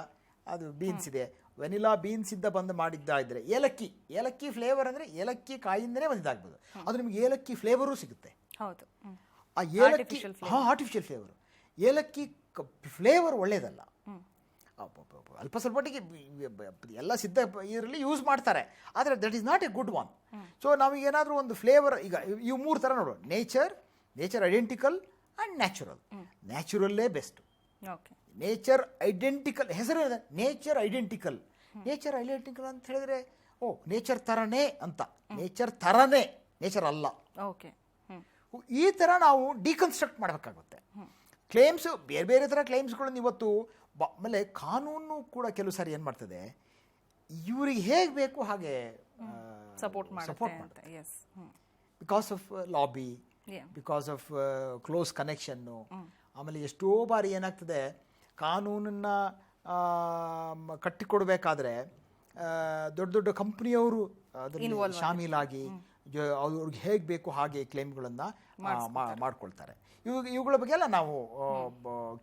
ಅದು ಬೀನ್ಸ್ ಇದೆ. ವೆನಿಲಾ ಬೀನ್ಸಿಂದ ಬಂದು ಮಾಡಿದ್ದ ಇದ್ದರೆ ಏಲಕ್ಕಿ. ಏಲಕ್ಕಿ ಫ್ಲೇವರ್ ಅಂದರೆ ಏಲಕ್ಕಿ ಕಾಯಿಂದನೇ ಬಂದಿದ್ದಾಗ್ಬೋದು ಅದು ನಿಮಗೆ ಏಲಕ್ಕಿ ಫ್ಲೇವರು ಸಿಗುತ್ತೆ. ಹೌದು. ಆ ಏಲಕ್ಕಿ ಹಾ ಆರ್ಟಿಫಿಷಿಯಲ್ ಫ್ಲೇವರ್ ಏಲಕ್ಕಿ ಫ್ಲೇವರ್ ಒಳ್ಳೇದಲ್ಲ. ಅಲ್ಪ ಸ್ವಲ್ಪ ಮಟ್ಟಿಗೆ ಎಲ್ಲ ಸಿದ್ಧ ಇದರಲ್ಲಿ ಯೂಸ್ ಮಾಡ್ತಾರೆ. ಆದರೆ that is not a good one so ಏನಾದರೂ ಒಂದು ಫ್ಲೇವರ್ ಈಗ ಇವು ಮೂರು ಥರ ನೋಡೋಣ nature nature identical and natural ನ್ಯಾಚುರಲ್ಲೇ best nature identical ಹೆಸರು ಇದೆ ನೇಚರ್ ಐಡೆಂಟಿಕಲ್ ನೇಚರ್ ಐಡೆಂಟಿಕಲ್ ಅಂತ ಹೇಳಿದ್ರೆ ಓ ನೇಚರ್ ಥರನೇ ಅಂತ. ನೇಚರ್ ಥರನೇ ನೇಚರ್ ಅಲ್ಲ. ಓಕೆ ಈ ಥರ ನಾವು ಡಿಕನ್ಸ್ಟ್ರಕ್ಟ್ ಮಾಡಬೇಕಾಗುತ್ತೆ. ಕ್ಲೇಮ್ಸ್ ಬೇರೆ ಬೇರೆ ಥರ ಕ್ಲೇಮ್ಸ್ಗಳನ್ನು ಇವತ್ತು ಬ ಆಮೇಲೆ ಕಾನೂನು ಕೂಡ ಕೆಲವು ಸಾರಿ ಏನು ಮಾಡ್ತದೆ? ಇವ್ರಿಗೆ ಹೇಗೆ ಬೇಕು ಹಾಗೆ ಸಪೋರ್ಟ್ ಮಾಡ್ತಾರೆ ಸಪೋರ್ಟ್ ಮಾಡ್ತಾರೆ because of lobby. Because of close connection ಆಮೇಲೆ ಎಷ್ಟೋ ಬಾರಿ ಏನಾಗ್ತದೆ ಕಾನೂನನ್ನು ಕಟ್ಟಿಕೊಡ್ಬೇಕಾದ್ರೆ ದೊಡ್ಡ ದೊಡ್ಡ ಕಂಪ್ನಿಯವರು ಶಾಮೀಲಾಗಿ ಅವ್ರಿಗೆ ಹೇಗೆ ಬೇಕು ಹಾಗೆ ಕ್ಲೇಮ್ಗಳನ್ನು ಮಾಡ್ಕೊಳ್ತಾರೆ. ಇವು ಇವುಗಳ ಬಗ್ಗೆ ಎಲ್ಲ ನಾವು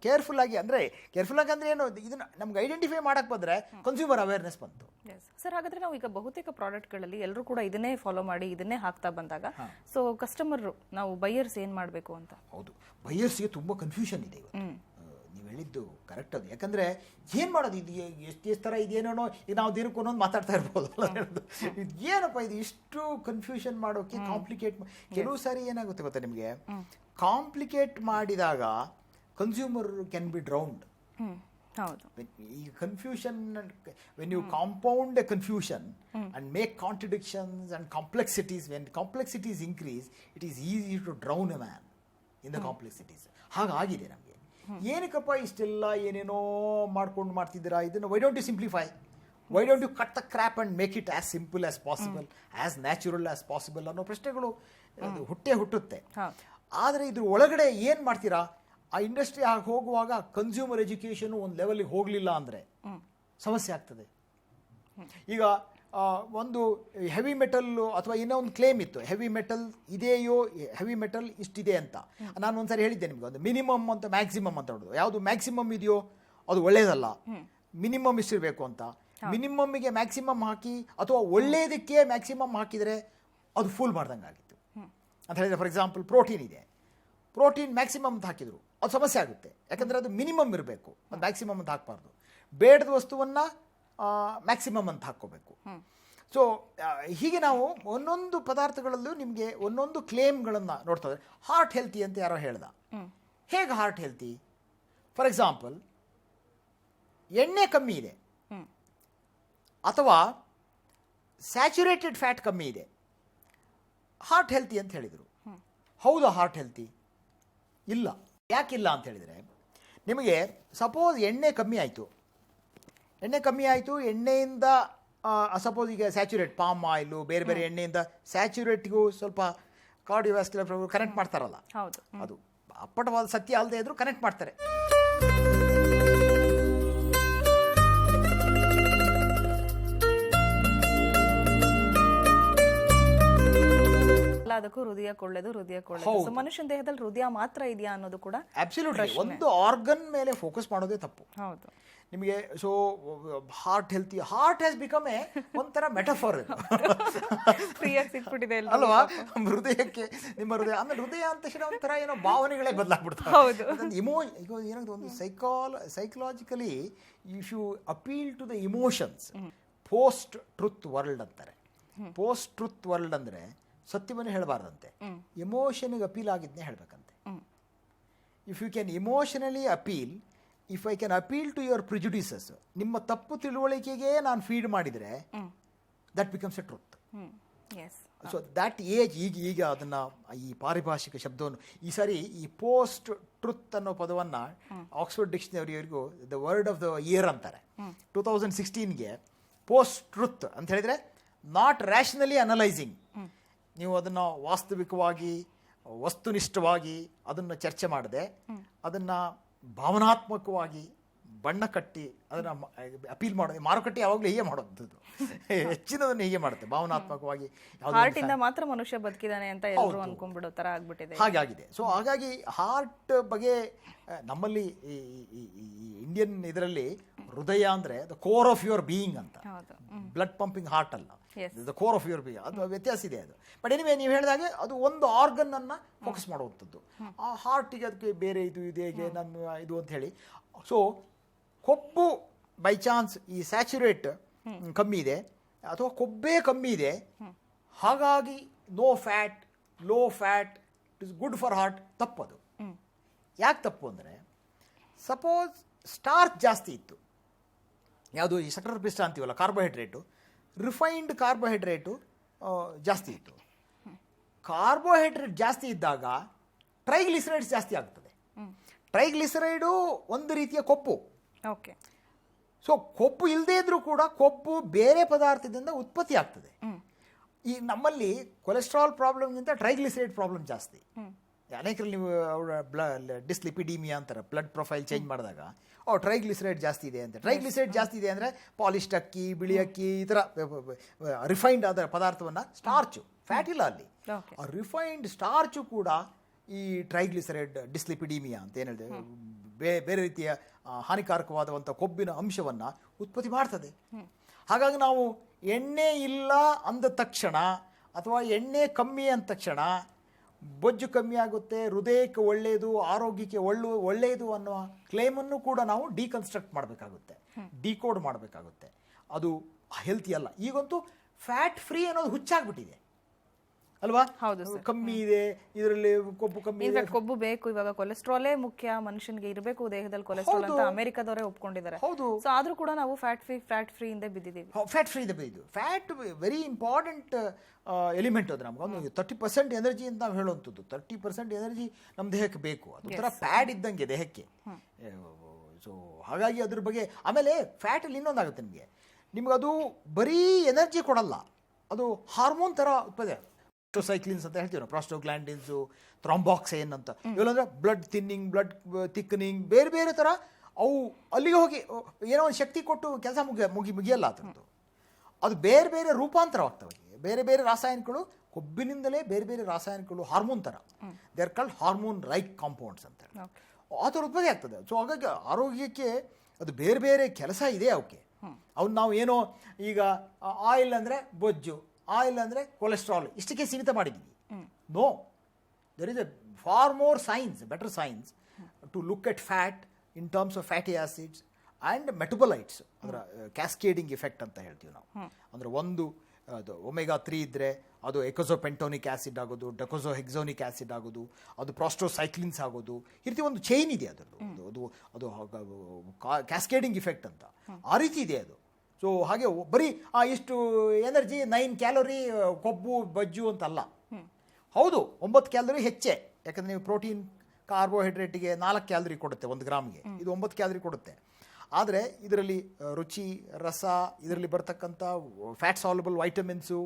ಕೇರ್ಫುಲ್ ಆಗಿ ಅಂದರೆ ಕೇರ್ಫುಲ್ ಆಗಿ ಅಂದರೆ ಏನು ಇದನ್ನ ನಮ್ಗೆ ಐಡೆಂಟಿಫೈ ಮಾಡಕ್ಕೆ ಬಂದರೆ ಕನ್ಸ್ಯೂಮರ್ ಅವೇರ್ನೆಸ್ ಬಂತು. ಸರ್ ಹಾಗಾದ್ರೆ ನಾವು ಈಗ ಬಹುತೇಕ ಪ್ರಾಡಕ್ಟ್ಗಳಲ್ಲಿ ಎಲ್ಲರೂ ಕೂಡ ಇದನ್ನೇ ಫಾಲೋ ಮಾಡಿ ಇದನ್ನೇ ಹಾಕ್ತಾ ಬಂದಾಗ ಸೊ ಕಸ್ಟಮರ್ ನಾವು ಬೈಯರ್ಸ್ ಏನು ಮಾಡಬೇಕು ಅಂತ? ಹೌದು. ಬೈಯರ್ಸ್ಗೆ ತುಂಬ ಕನ್ಫ್ಯೂಷನ್ ಇದೆ ಇವತ್ತು. ಹೇಳಿದ್ದು ಕರೆಕ್ಟ್ ಅದು. ಯಾಕಂದರೆ ಏನು ಮಾಡೋದು ಇದು? ಎಷ್ಟು ಎಷ್ಟು ಥರ ಇದೇನೋ ಈಗ ನಾವು ದಿನಕ್ಕೆ ಒಂದೊಂದು ಮಾತಾಡ್ತಾ ಇರ್ಬೋದು ಇದು ಏನಪ್ಪ ಇದು? ಇಷ್ಟು ಕನ್ಫ್ಯೂಷನ್ ಮಾಡೋಕ್ಕೆ ಕಾಂಪ್ಲಿಕೇಟ್ ಕೆಲವು ಸಾರಿ ಏನಾಗುತ್ತೆ ಗೊತ್ತಾ ನಿಮಗೆ? ಕಾಂಪ್ಲಿಕೇಟ್ ಮಾಡಿದಾಗ ಕನ್ಸ್ಯೂಮರ್ ಕ್ಯಾನ್ ಬಿ ಡ್ರೌಂಡ್ ಈ confusion when you compound a confusion and make contradictions and complexities when complexities increase it is easy to drown a man in the complexities ಹಾಗಾಗಿದೆ ನಮಗೆ. ಏನಕ್ಕಪ್ಪ ಇಷ್ಟೆಲ್ಲ ಏನೇನೋ ಮಾಡ್ಕೊಂಡು ಮಾಡ್ತಿದ್ದೀರಾ? ಇದನ್ನು why don't you simplify why don't you cut the crap and make it as simple as possible as natural as possible ಅನ್ನೋ ಪ್ರಶ್ನೆಗಳು ಹುಟ್ಟೆ ಹುಟ್ಟುತ್ತೆ. ಆದರೆ ಇದ್ರ ಒಳಗಡೆ ಏನು ಮಾಡ್ತೀರಾ? ಆ ಇಂಡಸ್ಟ್ರಿ ಆಗಿ ಹೋಗುವಾಗ ಕನ್ಸ್ಯೂಮರ್ ಎಜುಕೇಷನ್ ಒಂದು ಲೆವೆಲಿಗೆ ಹೋಗಲಿಲ್ಲ ಅಂದರೆ ಸಮಸ್ಯೆ ಆಗ್ತದೆ. ಈಗ ಒಂದು ಹೆವಿ ಮೆಟಲ್ ಅಥವಾ ಇನ್ನೂ ಒಂದು ಕ್ಲೇಮ್ ಇತ್ತು. ಹೆವಿ ಮೆಟಲ್ ಇದೆಯೋ ಹೆವಿ ಮೆಟಲ್ ಇಷ್ಟಿದೆ ಅಂತ. ನಾನು ಒಂದ್ಸರಿ ಹೇಳಿದ್ದೆ ನಿಮಗೆ ಒಂದು ಮಿನಿಮಮ್ ಅಂತ ಮ್ಯಾಕ್ಸಿಮಮ್ ಅಂತ ಹೇಳೋದು ಯಾವುದು ಮ್ಯಾಕ್ಸಿಮಮ್ ಇದೆಯೋ ಅದು ಒಳ್ಳೇದಲ್ಲ. ಮಿನಿಮಮ್ ಇಷ್ಟಿರಬೇಕು ಅಂತ. ಮಿನಿಮಮ್ಗೆ ಮ್ಯಾಕ್ಸಿಮಮ್ ಹಾಕಿ ಅಥವಾ ಒಳ್ಳೆಯದಕ್ಕೆ ಮ್ಯಾಕ್ಸಿಮಮ್ ಹಾಕಿದರೆ ಅದು ಫುಲ್ ಮಾಡ್ದಂಗೆ ಆಗಿತ್ತು. ಅಂತ ಹೇಳಿದ್ರೆ ಫಾರ್ ಎಕ್ಸಾಂಪಲ್ ಪ್ರೋಟೀನ್ ಇದೆ. ಪ್ರೋಟೀನ್ ಮ್ಯಾಕ್ಸಿಮಮ್ ಅಂತ ಹಾಕಿದ್ರು. ಅದು ಸಮಸ್ಯೆ ಆಗುತ್ತೆ. ಯಾಕಂದರೆ ಅದು ಮಿನಿಮಮ್ ಇರಬೇಕು. ಅದು ಮ್ಯಾಕ್ಸಿಮಮ್ ಅಂತ ಹಾಕಬಾರ್ದು. ಬೇಡದ ವಸ್ತುವನ್ನು ಮ್ಯಾಕ್ಸಿಮಮ್ ಅಂತ ಹಾಕ್ಕೋಬೇಕು. ಸೊ ಹೀಗೆ ನಾವು ಒಂದೊಂದು ಪದಾರ್ಥಗಳಲ್ಲೂ ನಿಮಗೆ ಒಂದೊಂದು ಕ್ಲೇಮ್ಗಳನ್ನು ನೋಡ್ತಾ ಇದ್ರೆ ಹಾರ್ಟ್ ಹೆಲ್ತಿ ಅಂತ ಯಾರೋ ಹೇಳ್ದ. ಹೇಗೆ ಹಾರ್ಟ್ ಹೆಲ್ತಿ ಫಾರ್ ಎಕ್ಸಾಂಪಲ್ ಎಣ್ಣೆ ಕಮ್ಮಿ ಇದೆ. ಅಥವಾ ಸ್ಯಾಚುರೇಟೆಡ್ ಫ್ಯಾಟ್ ಕಮ್ಮಿ ಇದೆ. ಹಾರ್ಟ್ ಹೆಲ್ತಿ ಅಂತ ಹೇಳಿದರು. ಹೌದಾ ಹಾರ್ಟ್ ಹೆಲ್ತಿ ಇಲ್ಲ. ಯಾಕಿಲ್ಲ ಅಂತ ಹೇಳಿದರೆ, ನಿಮಗೆ ಸಪೋಸ್ ಎಣ್ಣೆ ಕಮ್ಮಿ ಆಯಿತು. ಎಣ್ಣೆ ಕಮ್ಮಿ ಆಯಿತು ಎಣ್ಣೆಯಿಂದ ಸಪೋಸ್ ಈಗ ಸ್ಯಾಚುರೇಟ್ ಪಾಮ್ ಆಯಿಲು ಬೇರೆ ಬೇರೆ ಎಣ್ಣೆಯಿಂದ ಸ್ಯಾಚುರೇಟ್ಗೂ ಸ್ವಲ್ಪ ಕಾರ್ಡಿಯೋವ್ಯಾಸ್ಕ್ಯುಲರ್ ಕನೆಕ್ಟ್ ಮಾಡ್ತಾರಲ್ಲ? ಹೌದು ಅದು ಅಪ್ಪಟವಾದ ಸತ್ಯ ಅಲ್ಲದೆ ಇದ್ರೂ ಕನೆಕ್ಟ್ ಮಾಡ್ತಾರೆ. ಎಲ್ಲದಕ್ಕೂ ಹೃದಯ ಕೊಳ್ಳೋದು ಹೃದಯ ಕೊಳ್ಳೋದು. ಮನುಷ್ಯನ ದೇಹದಲ್ಲಿ ಹೃದಯ ಮಾತ್ರ ಇದೆಯಾ ಅನ್ನೋದು ಕೂಡ ಅಬ್ಸಲ್ಯೂಟ್ಲಿ ಒಂದು ಆರ್ಗನ್ ಮೇಲೆ ಫೋಕಸ್ ಮಾಡೋದೇ ತಪ್ಪು. ಹೌದು. ನಿಮಗೆ so heart healthy heart has become a ಒಂಥರ ಮೆಟಫರ್ ಸಿಕ್ಬಿಟ್ಟಿದೆ. ಅಲ್ವಾ? ಹೃದಯಕ್ಕೆ ನಿಮ್ಮ ಹೃದಯ ಆಮೇಲೆ ಹೃದಯ ಅಂತ ತಕ್ಷಣ ಒಂಥರ ಏನೋ ಭಾವನೆಗಳೇ ಬದಲಾಗ್ಬಿಡ್ತಾವೆ. ಹೌದು. ಇಮೋ ಈಗ ಒಂದು ಸೈಕಾಲ psychologically you should appeal to the emotions post truth world ಅಂತಾರೆ. ಪೋಸ್ಟ್ ಟ್ರುತ್ ವರ್ಲ್ಡ್ ಅಂದ್ರೆ ಸತ್ಯವನ್ನು ಹೇಳಬಾರ್ದಂತೆ. ಎಮೋಷನಿಗೆ ಅಪೀಲ್ ಆಗಿದ್ನೇ ಹೇಳಬೇಕಂತೆ. If you can emotionally appeal if I can appeal to your prejudices ನಿಮ್ಮ ತಪ್ಪು ತಿಳುವಳಿಕೆಗೆ ನಾನು ಫೀಡ್ ಮಾಡಿದರೆ that becomes a truth so that age ಈಗ ಈಗ ಅದನ್ನು ಈ ಪಾರಿಭಾಷಿಕ ಶಬ್ದವನ್ನು ಈ ಸಾರಿ ಈ ಪೋಸ್ಟ್ ಟ್ರುತ್ ಅನ್ನೋ ಪದವನ್ನು Oxford ಡಿಕ್ಷನರಿವರೆಗೂ the word of the year ಅಂತಾರೆ. ಟೂ ತೌಸಂಡ್ ಸಿಕ್ಸ್ಟೀನ್ಗೆ ಪೋಸ್ಟ್ ಟ್ರುತ್ ಅಂತ ಹೇಳಿದರೆ ನಾಟ್ ರ್ಯಾಷನಲಿ ಅನಲೈಸಿಂಗ್ ನೀವು ಅದನ್ನು ವಾಸ್ತವಿಕವಾಗಿ ವಸ್ತುನಿಷ್ಠವಾಗಿ ಅದನ್ನು ಚರ್ಚೆ ಮಾಡದೆ ಅದನ್ನು ಭಾವನಾತ್ಮಕವಾಗಿ ಬಣ್ಣ ಕಟ್ಟಿ ಅದನ್ನು ಅಪೀಲ್ ಮಾಡೋದು ಮಾರುಕಟ್ಟೆ ಯಾವಾಗಲೂ ಹೀಗೆ ಮಾಡೋದು ಹೆಚ್ಚಿನದನ್ನು ಹೀಗೆ ಮಾಡುತ್ತೆ. ಭಾವನಾತ್ಮಕವಾಗಿ ಹಾರ್ಟಿಂದ ಮಾತ್ರ ಮನುಷ್ಯ ಬದುಕಿದ್ದಾನೆ ಅಂತ ಎಲ್ಲರೂ ಅನ್ಕೊಂಡ್ಬಿಡೋ ಥರ ಆಗ್ಬಿಟ್ಟಿದೆ ಹಾಗಾಗಿದೆ. ಸೊ ಹಾಗಾಗಿ ಹಾರ್ಟ್ ಬಗ್ಗೆ ನಮ್ಮಲ್ಲಿ ಈ ಇಂಡಿಯನ್ ಇದರಲ್ಲಿ ಹೃದಯ ಅಂದರೆ the core of your being ಅಂತ. ಬ್ಲಡ್ ಪಂಪಿಂಗ್ ಹಾರ್ಟ್ ಅಲ್ಲ. The core of your be ಅದು ವ್ಯತ್ಯಾಸ ಇದೆ ಅದು. ಬಟ್ ಎನಿವೆ ನೀವು ಹೇಳಿದಾಗೆ ಅದು ಒಂದು ಆರ್ಗನ್ ಅನ್ನ ಫೋಕಸ್ ಮಾಡುವಂಥದ್ದು. ಆ ಹಾರ್ಟಿಗೆ ಅದಕ್ಕೆ ಬೇರೆ ಇದು ಇದು ಹೇಗೆ ನನ್ನ ಇದು ಅಂತ ಹೇಳಿ. ಸೊ ಕೊಬ್ಬು ಬೈ ಚಾನ್ಸ್ ಈ ಸ್ಯಾಚುರೇಟ್ ಕಮ್ಮಿ ಇದೆ. ಅಥವಾ ಕೊಬ್ಬೇ ಕಮ್ಮಿ ಇದೆ. ಹಾಗಾಗಿ no fat low fat it is good for heart ತಪ್ಪದು. ಯಾಕೆ ತಪ್ಪು ಅಂದರೆ ಸಪೋಸ್ ಸ್ಟಾರ್ಚ್ ಜಾಸ್ತಿ ಇತ್ತು. ಯಾವುದು ಈ ಸಕ್ಕರೆ ಪಿಷ್ಟ ಅಂತೀವಲ್ಲ ಕಾರ್ಬೋಹೈಡ್ರೇಟು ರಿಫೈನ್ಡ್ ಕಾರ್ಬೋಹೈಡ್ರೇಟು ಜಾಸ್ತಿ ಇತ್ತು. ಕಾರ್ಬೋಹೈಡ್ರೇಟ್ ಜಾಸ್ತಿ ಇದ್ದಾಗ ಟ್ರೈಗ್ಲಿಸರೈಡ್ಸ್ ಜಾಸ್ತಿ ಆಗ್ತದೆ. ಟ್ರೈಗ್ಲಿಸರೈಡು ಒಂದು ರೀತಿಯ ಕೊಪ್ಪು. ಓಕೆ. ಸೊ ಕೊಪ್ಪು ಇಲ್ಲದೇ ಇದ್ರೂ ಕೂಡ ಕೊಪ್ಪು ಬೇರೆ ಪದಾರ್ಥದಿಂದ ಉತ್ಪತ್ತಿ ಆಗ್ತದೆ. ಈ ನಮ್ಮಲ್ಲಿ ಕೊಲೆಸ್ಟ್ರಾಲ್ ಪ್ರಾಬ್ಲಮ್ಗಿಂತ ಟ್ರೈಗ್ಲಿಸರೈಡ್ ಪ್ರಾಬ್ಲಮ್ ಜಾಸ್ತಿ. ಅನೇಕರಲ್ಲಿ ನೀವು ಅವರ ಬ್ಲ ಡಿಸ್ಲಿಪಿಡಿಮಿಯಾ ಅಂತಾರೆ ಬ್ಲಡ್ ಪ್ರೊಫೈಲ್ ಚೇಂಜ್ ಮಾಡಿದಾಗ. ಓ ಟ್ರೈಗ್ಲಿಸರೈಡ್ ಜಾಸ್ತಿ ಇದೆ ಅಂತ. ಟ್ರೈಗ್ಲಿಸರೈಡ್ ಜಾಸ್ತಿ ಇದೆ ಅಂದರೆ ಪಾಲಿಶ್ಡ್ ಅಕ್ಕಿ ಬಿಳಿ ಅಕ್ಕಿ ಈ ಥರ ರಿಫೈನ್ಡ್ ಆದ ಪದಾರ್ಥವನ್ನು ಸ್ಟಾರ್ಚು ಫ್ಯಾಟ್ ಇಲ್ಲ ಅಲ್ಲಿ. ಆ ರಿಫೈನ್ಡ್ ಸ್ಟಾರ್ಚು ಕೂಡ ಈ ಟ್ರೈಗ್ಲಿಸರೈಡ್ ಡಿಸ್ಲಿಪಿಡಿಮಿಯಾ ಅಂತ ಏನು ಹೇಳಿದೆ ಬೇ- ಬೇರೆ ರೀತಿಯ ಹಾನಿಕಾರಕವಾದಂಥ ಕೊಬ್ಬಿನ ಅಂಶವನ್ನು ಉತ್ಪತ್ತಿ ಮಾಡ್ತದೆ. ಹಾಗಾಗಿ ನಾವು ಎಣ್ಣೆ ಇಲ್ಲ ಅಂದ ತಕ್ಷಣ ಅಥವಾ ಎಣ್ಣೆ ಕಮ್ಮಿ ಅಂದ ತಕ್ಷಣ ಬೊಜ್ಜು ಕಮ್ಮಿ ಆಗುತ್ತೆ ಹೃದಯಕ್ಕೆ ಒಳ್ಳೆಯದು ಆರೋಗ್ಯಕ್ಕೆ ಒಳ್ಳು ಒಳ್ಳೆಯದು ಅನ್ನುವ ಕ್ಲೇಮನ್ನು ಕೂಡ ನಾವು ಡಿಕನ್ಸ್ಟ್ರಕ್ಟ್ ಮಾಡಬೇಕಾಗುತ್ತೆ ಡಿಕೋಡ್ ಮಾಡಬೇಕಾಗುತ್ತೆ. ಅದು ಹೆಲ್ತಿ ಅಲ್ಲ. ಈಗಂತೂ ಫ್ಯಾಟ್ ಫ್ರೀ ಅನ್ನೋದು ಹುಚ್ಚಾಗ್ಬಿಟ್ಟಿದೆ. ಅಲ್ವಾ? ಹೌದು. ಕಮ್ಮಿ ಇದೆ ಇದರಲ್ಲಿ ಕೊಬ್ಬು ಕಮ್ಮಿ ಇದೆ. ಕೊಬ್ಬು ಬೇಕು ಇವಾಗ. ಕೊಲೆಸ್ಟ್ರಾಲೇ ಮುಖ್ಯ ಮನುಷ್ಯನಿಗೆ ಇರಬೇಕು ದೇಹದಲ್ಲಿ ಕೊಲೆಸ್ಟ್ರಾಲ್ ಅಂತ ಅಮೆರಿಕದವರೇ ಒಪ್ಕೊಂಡಿದ್ದಾರೆ. ಹೌದು. ಸೊ ಆದ್ರೂ ಕೂಡ ನಾವು ಫ್ಯಾಟ್ ಫ್ರೀ ಫ್ಯಾಟ್ ಫ್ರೀ ಇಂದ ಬಿದ್ದಿದ್ದೀವಿ. ಫ್ಯಾಟ್ ಫ್ರೀ ಇದೆ ಇದು ಫ್ಯಾಟ್ ವೆರಿ ಇಂಪಾರ್ಟೆಂಟ್ ಎಲಿಮೆಂಟ್ ಅದು ನಮ್ಗೆ. ಒಂದು ತರ್ಟಿ ಪರ್ಸೆಂಟ್ ಎನರ್ಜಿ ಅಂತ ನಾವು ಹೇಳುವಂಥದ್ದು. ತರ್ಟಿ ಪರ್ಸೆಂಟ್ ಎನರ್ಜಿ ನಮ್ಮ ದೇಹಕ್ಕೆ ಬೇಕು. ಅದೊಂಥರ ಪ್ಯಾಡ್ ಇದ್ದಂಗೆ ದೇಹಕ್ಕೆ. ಸೊ ಹಾಗಾಗಿ ಅದ್ರ ಬಗ್ಗೆ ಆಮೇಲೆ ಫ್ಯಾಟಲ್ಲಿ ಇನ್ನೊಂದಾಗುತ್ತೆ ನಿಮಗೆ. ನಿಮ್ಗೆ ಅದು ಬರೀ ಎನರ್ಜಿ ಕೊಡಲ್ಲ. ಅದು ಹಾರ್ಮೋನ್ ಥರ ಉತ್ಪತ್ತಿ ಸೈಕ್ಲಿನ್ಸ್ ಅಂತ ಹೇಳ್ತೀವಿ ನಾವು ಪ್ರಾಸ್ಟೋಗ್ಲ್ಯಾಂಡಿನ್ಸು ಥ್ರಾಂಬಾಕ್ಸೇನ್ ಅಂತ ಇವೆಲ್ಲಂದ್ರೆ ಬ್ಲಡ್ ಥಿನ್ನಿಂಗ್ ಬ್ಲಡ್ ಥಿಕ್ಕನಿಂಗ್ ಬೇರೆ ಬೇರೆ ಥರ ಅವು ಅಲ್ಲಿಗೆ ಹೋಗಿ ಏನೋ ಒಂದು ಶಕ್ತಿ ಕೊಟ್ಟು ಕೆಲಸ ಮುಗಿ ಮುಗಿ ಮುಗಿಯಲ್ಲ ಅದರದ್ದು. ಅದು ಬೇರೆ ಬೇರೆ ರೂಪಾಂತರವಾಗ್ತವೆ ಬೇರೆ ಬೇರೆ ರಾಸಾಯನಿಕಗಳು ಕೊಬ್ಬಿನಿಂದಲೇ ಬೇರೆ ಬೇರೆ ರಾಸಾಯನಿಕಗಳು ಹಾರ್ಮೋನ್ ಥರ they are called hormone like compounds ಅಂತ ಹೇಳಿ. ಆ ಥರ ಉತ್ಪತ್ತಿ ಆಗ್ತದೆ. ಸೊ ಹಾಗಾಗಿ ಆರೋಗ್ಯಕ್ಕೆ ಅದು ಬೇರೆ ಬೇರೆ ಕೆಲಸ ಇದೆ ಅವಕ್ಕೆ. ಅವ್ನು ನಾವು ಏನೋ ಈಗ ಆಯಿಲ್ ಅಂದರೆ ಬೊಜ್ಜು ಆಯಿಲ್ ಅಂದರೆ ಕೊಲೆಸ್ಟ್ರಾಲ್ ಇಷ್ಟಕ್ಕೆ ಸೀಮಿತ ಮಾಡಿದ್ದೀವಿ no there is a far more science better science to look at fat in terms of fatty acids and metabolites ಅದರ ಕ್ಯಾಸ್ಕೇಡಿಂಗ್ ಇಫೆಕ್ಟ್ ಅಂತ ಹೇಳ್ತೀವಿ ನಾವು ಅಂದರೆ ಒಂದು ಅದು ಒಮೆಗಾ ತ್ರೀ ಇದ್ದರೆ ಅದು ಎಕೋಸೋಪೆಂಟೋನಿಕ್ ಆ್ಯಸಿಡ್ ಆಗೋದು ಡೆಕೋಸೋ ಹೆಕ್ಸೋನಿಕ್ ಆ್ಯಸಿಡ್ ಆಗೋದು ಅದು ಪ್ರಾಸ್ಟ್ರೋಸೈಕ್ಲಿನ್ಸ್ ಆಗೋದು ಈ ರೀತಿ ಒಂದು ಚೈನ್ ಇದೆ ಅದರದ್ದು ಅದು ಅದು ಅದು ಕ್ಯಾಸ್ಕೇಡಿಂಗ್ ಇಫೆಕ್ಟ್ ಅಂತ ಆ ರೀತಿ ಇದೆ ಅದು ಸೊ ಹಾಗೆ ಬರೀ ಆ ಇಷ್ಟು ಎನರ್ಜಿ ನೈನ್ ಕ್ಯಾಲೋರಿ ಕೊಬ್ಬು ಬಜ್ಜು ಅಂತಲ್ಲ. ಹೌದು ಒಂಬತ್ತು ಕ್ಯಾಲೋರಿ ಹೆಚ್ಚೆ. ಯಾಕಂದರೆ ನೀವು ಪ್ರೋಟೀನ್ ಕಾರ್ಬೋಹೈಡ್ರೇಟಿಗೆ ನಾಲ್ಕು ಕ್ಯಾಲರಿ ಕೊಡುತ್ತೆ ಒಂದು ಗ್ರಾಮ್ಗೆ. ಇದು ಒಂಬತ್ತು ಕ್ಯಾಲರಿ ಕೊಡುತ್ತೆ. ಆದರೆ ಇದರಲ್ಲಿ ರುಚಿ ರಸ ಇದರಲ್ಲಿ ಬರ್ತಕ್ಕಂಥ ಫ್ಯಾಟ್ ಸಾಲಬಲ್ ವೈಟಮಿನ್ಸು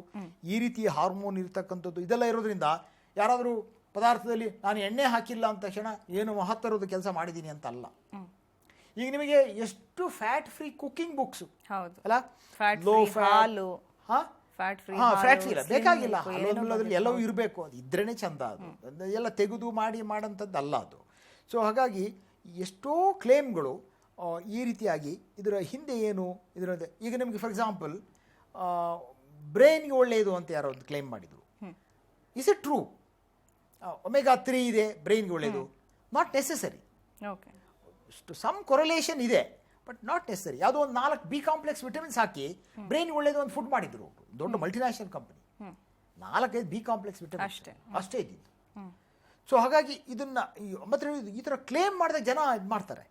ಈ ರೀತಿ ಹಾರ್ಮೋನ್ ಇರ್ತಕ್ಕಂಥದ್ದು ಇದೆಲ್ಲ ಇರೋದ್ರಿಂದ ಯಾರಾದರೂ ಪದಾರ್ಥದಲ್ಲಿ ನಾನು ಎಣ್ಣೆ ಹಾಕಿಲ್ಲ ಅಂತ ತಕ್ಷಣ ಏನು ಮಹತ್ತರದ ಕೆಲಸ ಮಾಡಿದ್ದೀನಿ ಅಂತ ಅಲ್ಲ ಈಗ ನಿಮಗೆ ಎಷ್ಟು ಫ್ಯಾಟ್ ಫ್ರೀ ಕುಕಿಂಗ್ ಬುಕ್ಸ್ ಹೌದು. ಅಲ್ಲ? ಫ್ಯಾಟ್ ಲೋ ಫ್ಯಾಲು ಹಾಲು, ಹಾ? ಫ್ಯಾಟ್ ಫ್ರೀ ಫ್ಯಾಟ್ ಫ್ರೀ ಬೇಕಾಗಿಲ್ಲ. ಅದ್ರಲ್ಲಿ ಎಲ್ಲವೂ ಇರಬೇಕು. ಅದು ಇದ್ರೇ ಚಂದ ಅದು. ಅದು ಎಲ್ಲ ತೆಗೆದು ಮಾಡಿ ಮಾಡೋಂಥದ್ದು ಅಲ್ಲ ಅದು. ಸೊ ಹಾಗಾಗಿ ಎಷ್ಟೋ ಕ್ಲೇಮ್ಗಳು ಈ ರೀತಿಯಾಗಿ ಇದರ ಹಿಂದೆ ಏನು ಇದರ ಈಗ ನಿಮಗೆ ಫಾರ್ ಎಕ್ಸಾಂಪಲ್ ಬ್ರೈನ್ಗೆ ಒಳ್ಳೆಯದು ಅಂತ ಯಾರೋ ಒಂದು ಕ್ಲೇಮ್ ಮಾಡಿದರು. Is it true omega three ಇದೆ ಬ್ರೈನ್ಗೆ ಒಳ್ಳೆಯದು. Not necessary okay some correlation ಇದೆ ಬಟ್ ನಾಟ್ ನೆಸರಿ ಯಾವುದೋ ಒಂದು ನಾಲ್ಕು ಬಿ ಕಾಂಪ್ಲೆಕ್ಸ್ ವಿಟಮಿನ್ಸ್ ಹಾಕಿ ಬ್ರೈನ್ ಒಳ್ಳೇದು ಒಂದು ಫುಡ್ ಮಾಡಿದ್ರು. ದೊಡ್ಡ ಮಲ್ಟಿನ್ಯಾಷನಲ್ ಕಂಪನಿ ನಾಲ್ಕೈದು ಬಿ ಕಾಂಪ್ಲೆಕ್ಸ್ ವಿಟಮಿನ್ ಅಷ್ಟೇ. ಅಷ್ಟೇ ಇದ್ದಿದ್ದು. ಸೊ ಹಾಗಾಗಿ ಇದನ್ನ ಮತ್ತೆ ಈ ಥರ ಕ್ಲೇಮ್ ಮಾಡಿದಾಗ ಜನ ಇದು ಮಾಡ್ತಾರೆ.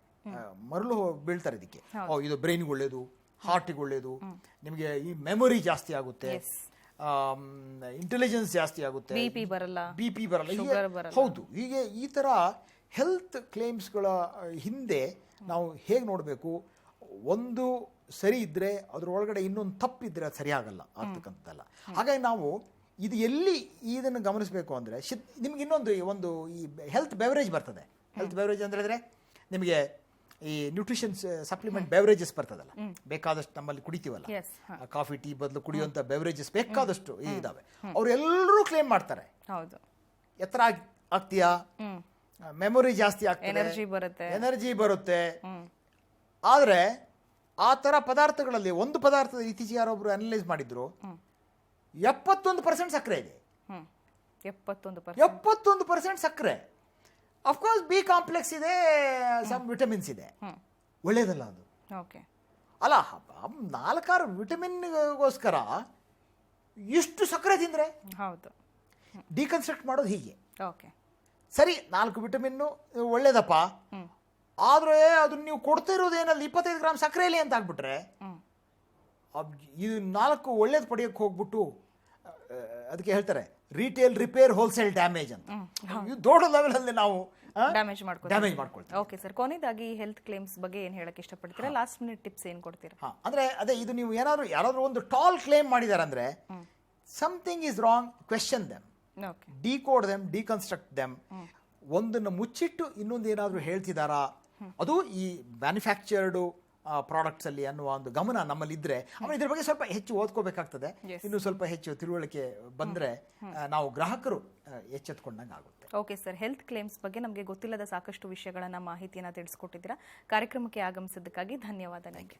ಮರಳು ಬೀಳ್ತಾರೆ ಇದಕ್ಕೆ. ಓ ಇದು ಬ್ರೈನ್ಗೆ ಒಳ್ಳೇದು ಹಾರ್ಟಿಗೆ ಒಳ್ಳೇದು ನಿಮಗೆ ಈ ಮೆಮೊರಿ ಜಾಸ್ತಿ ಆಗುತ್ತೆ. ಇಂಟೆಲಿಜೆನ್ಸ್ ಜಾಸ್ತಿ ಆಗುತ್ತೆ. ಬಿ ಪಿ ಬರಲ್ಲ. ಬಿ ಪಿ ಬರಲ್ಲ. ಹೌದು. ಹೀಗೆ ಈ ಥರ ಹೆಲ್ತ್ ಕ್ಲೇಮ್ಸ್ಗಳ ಹಿಂದೆ ನಾವು ಹೇಗೆ ನೋಡಬೇಕು? ಒಂದು ಸರಿ ಇದ್ದರೆ ಅದರೊಳಗಡೆ ಇನ್ನೊಂದು ತಪ್ಪಿದ್ರೆ ಅದು ಸರಿಯಾಗಲ್ಲ ಆಗ್ತಕ್ಕಂಥದ್ದಲ್ಲ. ಹಾಗಾಗಿ ನಾವು ಇದು ಎಲ್ಲಿ ಇದನ್ನು ಗಮನಿಸಬೇಕು ಅಂದರೆ ಶಿತ್ ನಿಮ್ಗೆ ಇನ್ನೊಂದು ಒಂದು ಈ ಹೆಲ್ತ್ ಬೆವರೇಜ್ ಬರ್ತದೆ. ಹೆಲ್ತ್ ಬೆವರೇಜ್ ಅಂತ ಹೇಳಿದ್ರೆ ನಿಮಗೆ ಈ ನ್ಯೂಟ್ರಿಷನ್ ಸಪ್ಲಿಮೆಂಟ್ ಬೆವರೇಜಸ್ ಬರ್ತದಲ್ಲ. ಬೇಕಾದಷ್ಟು ನಮ್ಮಲ್ಲಿ ಕುಡಿತೀವಲ್ಲ. ಕಾಫಿ ಟೀ ಬದಲು ಕುಡಿಯುವಂಥ ಬೆವರೇಜಸ್ ಬೇಕಾದಷ್ಟು ಇದಾವೆ. ಅವರೆಲ್ಲರೂ ಕ್ಲೇಮ್ ಮಾಡ್ತಾರೆ. ಹೌದು. ಎತ್ತರ ಆಗ್- ಆಗ್ತೀಯಾ? ಮೆಮೊರಿ ಜಾಸ್ತಿ ಆಗ್ತದೆ. ಎನರ್ಜಿ ಬರುತ್ತೆ. ಎನರ್ಜಿ ಬರುತ್ತೆ. ಆದ್ರೆ ಆ ಥರ ಪದಾರ್ಥಗಳಲ್ಲಿ ಒಂದು ಪದಾರ್ಥದ ಇತ್ತೀಚೆಗೆ ಯಾರೊಬ್ರು ಅನಲೈಸ್ ಮಾಡಿದ್ರು ಎಪ್ಪತ್ತೊಂದು ಪರ್ಸೆಂಟ್ ಸಕ್ಕರೆ ಇದೆ. ಎಪ್ಪತ್ತೊಂದು ಪರ್ಸೆಂಟ್ ಎಪ್ಪತ್ತೊಂದು ಪರ್ಸೆಂಟ್ ಸಕ್ಕರೆ. ಅಫ್ಕೋರ್ಸ್ ಬಿ ಕಾಂಪ್ಲೆಕ್ಸ್ ಇದೆ ಸಮ್ ವಿಟಮಿನ್ಸ್ ಇದೆ. ಒಳ್ಳೇದಲ್ಲ ಅದು. ಓಕೆ. ಅಲ್ಲ ನಾಲ್ಕಾರು ವಿಟಮಿನ್ಗೋಸ್ಕರ ಇಷ್ಟು ಸಕ್ಕರೆ ತಿಂದರೆ ಹೌದು. ಡಿಕನ್ಸ್ಟ್ರಕ್ಟ್ ಮಾಡೋದು ಹೀಗೆ. ಓಕೆ. ಸರಿ ನಾಲ್ಕು ವಿಟಮಿನ್ನು ಒಳ್ಳೇದಪ್ಪ. ಆದರೆ ಅದನ್ನ ನೀವು ಕೊಡ್ತಾ ಇರೋದು ಏನಲ್ಲಿ? ಇಪ್ಪತ್ತೈದು ಗ್ರಾಮ್ ಸಕ್ಕರೆಯಲ್ಲಿ ಅಂತ ಆಗ್ಬಿಟ್ರೆ. ಇದು ನಾಲ್ಕು ಒಳ್ಳೇದು ಪಡೆಯೋಕ್ಕೆ ಹೋಗ್ಬಿಟ್ಟು ಅದಕ್ಕೆ ಹೇಳ್ತಾರೆ ರಿಟೇಲ್ ರಿಪೇರ್ ಹೋಲ್ಸೇಲ್ ಡ್ಯಾಮೇಜ್ ಅಂತ. ಇದು ದೊಡ್ಡ ಲೆವೆಲಲ್ಲಿ ನಾವು ಡ್ಯಾಮೇಜ್ ಡ್ಯಾಮೇಜ್ ಮಾಡ್ಕೊಳ್ತೀವಿ. ಓಕೆ ಸರ್ ಕೊನೆಯದಾಗಿ ಹೆಲ್ತ್ ಕ್ಲೇಮ್ಸ್ ಬಗ್ಗೆ ಏನು ಹೇಳಕ್ಕೆ ಇಷ್ಟಪಡ್ತೀರಾ? ಲಾಸ್ಟ್ ಮಿನಿಟ್ ಟಿಪ್ಸ್ ಏನು ಕೊಡ್ತೀರಾ? ಹಾಂ ಅಂದರೆ ಅದೇ ಇದು ನೀವು ಏನಾದರೂ ಯಾರಾದರೂ ಒಂದು ಟಾಲ್ ಕ್ಲೇಮ್ ಮಾಡಿದಾರೆ ಅಂದರೆ something is wrong question them decode them deconstruct them ಒಂದನ್ನು ಮುಚ್ಚಿಟ್ಟು ಇನ್ನೊಂದು ಏನಾದರೂ ಹೇಳ್ತಿದ್ದಾರಾ ಅದು ಈ ಮ್ಯಾನುಫ್ಯಾಕ್ಚರ್ಡು ಪ್ರಾಡಕ್ಟ್ಸ್ ಅಲ್ಲಿ ಅನ್ನುವ ಒಂದು ಗಮನ ನಮ್ಮಲ್ಲಿ ಇದ್ರೆ ಆಮೇಲೆ ಇದ್ರ ಬಗ್ಗೆ ಸ್ವಲ್ಪ ಹೆಚ್ಚು ಓದ್ಕೋಬೇಕಾಗ್ತದೆ. ಇನ್ನು ಸ್ವಲ್ಪ ಹೆಚ್ಚು ತಿಳುವಳಿಕೆ ಬಂದ್ರೆ ನಾವು ಗ್ರಾಹಕರು ಎಚ್ಚೆತ್ಕೊಂಡಂಗೆ ಆಗುತ್ತೆ. ಓಕೆ ಸರ್ ಹೆಲ್ತ್ ಕ್ಲೇಮ್ಸ್ ಬಗ್ಗೆ ನಮಗೆ ಗೊತ್ತಿಲ್ಲದ ಸಾಕಷ್ಟು ವಿಷಯಗಳನ್ನ ಮಾಹಿತಿಯನ್ನ ತಿಳಿಸ್ಕೊಟ್ಟಿದ್ದೀರಾ. ಕಾರ್ಯಕ್ರಮಕ್ಕೆ ಆಗಮಿಸಿದ್ದಕ್ಕಾಗಿ ಧನ್ಯವಾದ ನನಗೆ